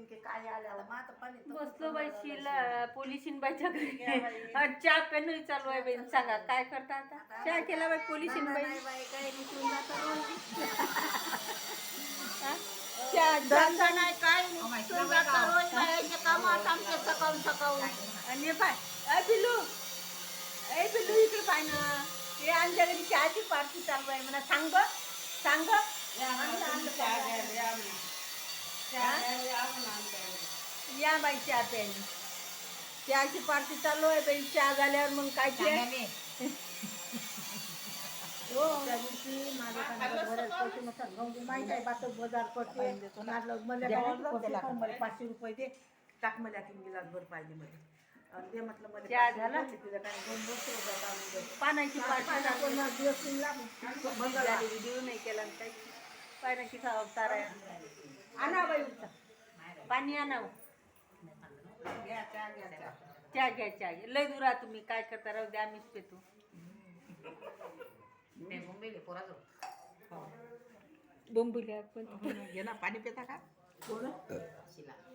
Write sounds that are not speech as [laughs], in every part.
नेमके काय आल्याला? मग आता पाणी तर बसलो बाई शिला पोलिसीन बाईच्या घरी. हा, चहा पेन चालू आहे बाई. सांगा काय करता आता? चहा केला बाई पोलिसीन बाई. नाही बाई काय निघून जातं रोज. [laughs] हा? चहा धंदा नाही काय नाही. रोज बायाचे कामं आता आमचे सकाळून सकाळून. आणि हे पाय अय पिल्लू. ए पिल्लू इकडे पाय ना. हे आमच्या घरी चहाची पार्टी चालू आहे. म्हणा सांग सांग. या. बाई चहा प्यायला चहाची पार्टी चालू आहे बाई चहा झाल्यावर मग काय ते? [laughs] हो. त्या दिवशी माझ्या कानाला बरेच पैसे नसतात. गहू माहीत आहे बात बाजार करते. माझं मला पैसे पाचशे रुपये दे. टाक मला तीन गिलास भर पाहिजे मला. आणि ते म्हटलं मला चहा पाचशे झाला? रुपये तिला काय दोन वर्ष होतात आम्ही घरी. पानाची पार्टी पाच- चालू आहे. पाच दिवस तीन लागले. झाली. व्हिडिओ नाही केला आणि काही. पाण्याची अवतार आहे आणा बाई उठा पाणी आणा घ्या, चहा घ्या, चहा. चहा घ्या चहा घ्या. लय दूर आहे तुम्ही काय करता राहू द्या आम्हीच पेतो. बोंबुली आपण. घे ना पाणी पिता का? कोण?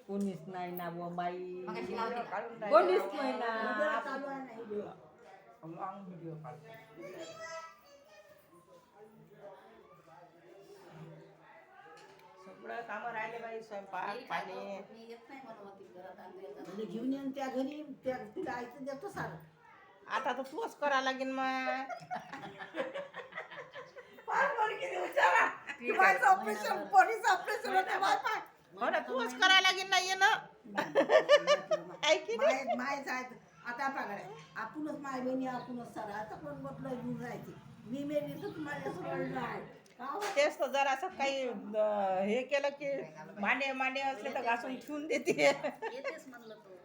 कोणीच नाही ना व बाई. काढून टाक. कोणीच नाही ना. चालू आहे ना व्हिडिओ. सगळं कामं राहिले बाई स्वयंपाक पाणी. म्हणजे घेऊन येऊन त्या घरी त्या तिला आयचं देतो सारं. आता तर तूच करा लागेल मग. बायचं ऑपरेशन पोलीस ऑपरेशन होते बाय पाय हो ना तूच करा लागेल ना ये ना माय मायच आहेत आता पागड आपणच माय बहिणी आपणच सारा. आता पण म्हटलं घेऊन जायची मी मेली तर तुम्हाला असं रडलं आहे? तेच तर जरा असं काही हे केलं की मांडे मांडे असले तर घासून ठेवून देते. येतेच म्हणलं तो.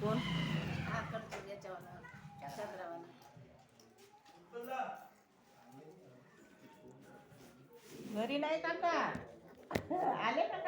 कोण? हा करतो घरी नाही काका आले का